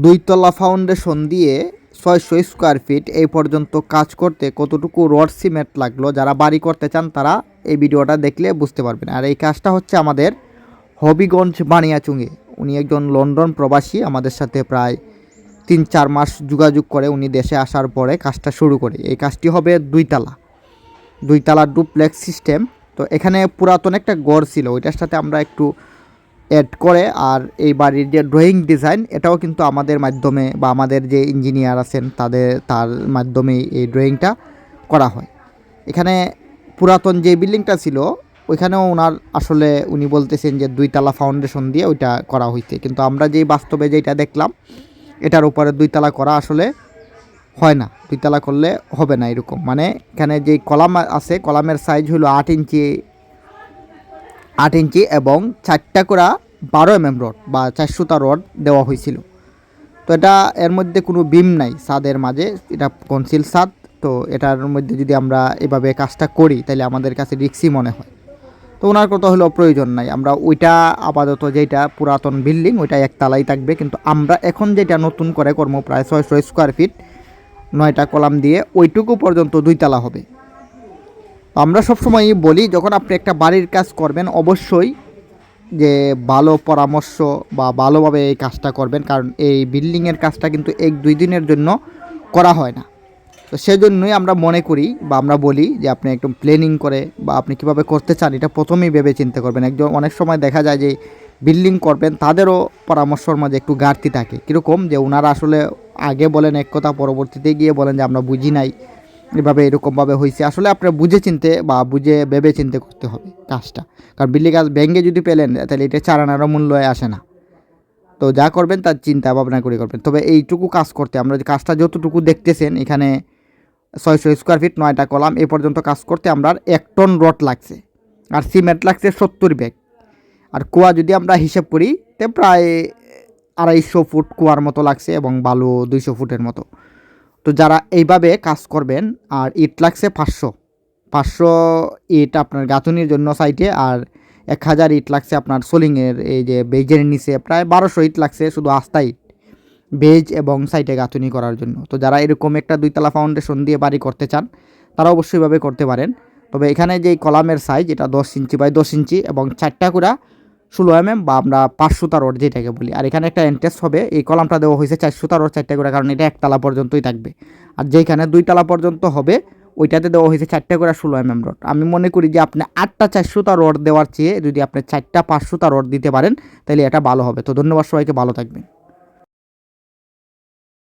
দুইতলা foundation দিয়ে ছয়শো square fit এই পর্যন্ত কাজ করতে কতটুকু রড সিমেন্ট লাগল, যারা বাড়ি করতে চান তারা এই ভিডিওটা দেখলে বুঝতে পারবেন। আর এই কাজটা হচ্ছে আমাদের হবিগঞ্জ বানিয়াচুঙে। উনি একজন লন্ডন প্রবাসী, আমাদের সাথে প্রায় তিন চার মাস যোগাযোগ করে উনি দেশে আসার পরে কাজটা শুরু করে। এই কাজটি হবে দুইতলা। দুইতলা ডুপ্লেক্স সিস্টেম তো এখানে পুরাতন একটা গড় ছিল, ওইটার সাথে আমরা একটু অ্যাড করে, আর এই বাড়ির যে ড্রয়িং ডিজাইন এটাও কিন্তু আমাদের মাধ্যমে বা আমাদের যে ইঞ্জিনিয়ার আছেন, তাদের, তার মাধ্যমেই এই ড্রয়িংটা করা হয়। এখানে পুরাতন যে বিল্ডিংটা ছিল, ওইখানেও ওনার আসলে উনি বলতেছেন যে দুইতলা ফাউন্ডেশন দিয়ে ওইটা করা হইতে। কিন্তু আমরা যেই বাস্তবে যেটা দেখলাম, এটার উপরে দুইতলা করা আসলে হয় না। দুইতলা করলে হবে না এরকম। মানে এখানে যে কলাম আছে, কলামের সাইজ হলো আট ইঞ্চি আট ইঞ্চি এবং চারটা করে বারো এম এম রড বা চারশোটা রড দেওয়া হয়েছিল। তো এটা এর মধ্যে কোনো বিম নাই ছাদের মাঝে, এটা কনসিল সাদ। তো এটার মধ্যে যদি আমরা এভাবে কাজটা করি, তাহলে আমাদের কাছে রিক্সি মনে হয়। তো ওনার কথা হলো প্রয়োজন নাই, আমরা ওইটা আপাতত যেটা পুরাতন বিল্ডিং, ওইটা একতলাই থাকবে। কিন্তু আমরা এখন যেটা নতুন করে কর্ম প্রায় ছয়শো স্কোয়ার ফিট নয়টা কলাম দিয়ে ওইটুকু পর্যন্ত দুইতলা হবে। আমরা সবসময়ই বলি, যখন আপনি একটা বাড়ির কাজ করবেন, অবশ্যই যে ভালো পরামর্শ বা ভালোভাবে এই কাজটা করবেন, কারণ এই বিল্ডিংয়ের কাজটা কিন্তু এক দুই দিনের জন্য করা হয় না। তো সেজন্যই আমরা মনে করি বা আমরা বলি যে আপনি একটু প্ল্যানিং করে বা আপনি কীভাবে করতে চান, এটা প্রথমেই ভেবে চিন্তা করবেন। একজন, অনেক সময় দেখা যায় যে বিল্ডিং করবেন, তাদেরও পরামর্শর মাঝে একটু ঘাটতি থাকে। কীরকম? যে ওনারা আসলে আগে বলেন এক কথা, পরবর্তীতে গিয়ে বলেন যে আমরা বুঝি নাই। এভাবে এরকমভাবে হয়েছে আসলে আপনার বুঝে চিনতে বা বুঝে ভেবে চিনতে করতে হবে কাজটা। কারণ বিল্লি গাছ ব্যাঙ্গে যদি পেলেন, তাহলে এটা চারানারও মূল্য আসে না। তো যা করবেন, তার চিন্তা ভাবনা করে করবেন। তবে এইটুকু কাজ করতে, আমরা যে কাজটা যতটুকু দেখতেছেন, এখানে ছয়শো স্কোয়ার ফিট নয়টা কলাম, এ পর্যন্ত কাজ করতে আমরা এক টন রড লাগছে। আর সিমেন্ট লাগছে সত্তর ব্যাগ। আর কুয়া যদি আমরা হিসেব করি, তে প্রায় আড়াইশো ফুট কুয়ার মতো লাগছে এবং বালু দুইশো ফুটের মতো। তো যারা এইভাবে কাজ করবেন, আর ইট লাগছে পাঁচশো। পাঁচশো ইট আপনার গাঁথুনির জন্য সাইটে আর এক হাজার ইট লাগছে আপনার সোলিংয়ের, এই যে বেজের নিচে প্রায় বারোশো ইট লাগছে শুধু আস্থা ইট বেজ এবং সাইটে গাঁথুনি করার জন্য। তো যারা এরকম একটা দুইতলা ফাউন্ডেশন দিয়ে বাড়ি করতে চান, তারা অবশ্যই ভাবে করতে পারেন। তবে এখানে যে কলামের সাইজ এটা দশ ইঞ্চি বাই দশ ইঞ্চি এবং চারটা করে ষোলো এম এম বা আমরা পাঁচশোতা রড যেটাকে বলি। আর এখানে একটা এন্ট্রেস হবে, এই কলামটা দেওয়া হয়েছে চারশোতা রড, চারটে করে, কারণ এটা একতলা পর্যন্তই থাকবে। আর যেখানে দুইতলা পর্যন্ত হবে, ওইটাতে দেওয়া হয়েছে চারটে করে ষোলো এম এম রড। আমি মনে করি যে আপনি আটটা চারশোতা রড দেওয়ার চেয়ে যদি আপনি চারটা পাঁচশো তার রড দিতে পারেন, তাহলে এটা ভালো হবে। তো ধন্যবাদ সবাইকে, ভালো থাকবেন।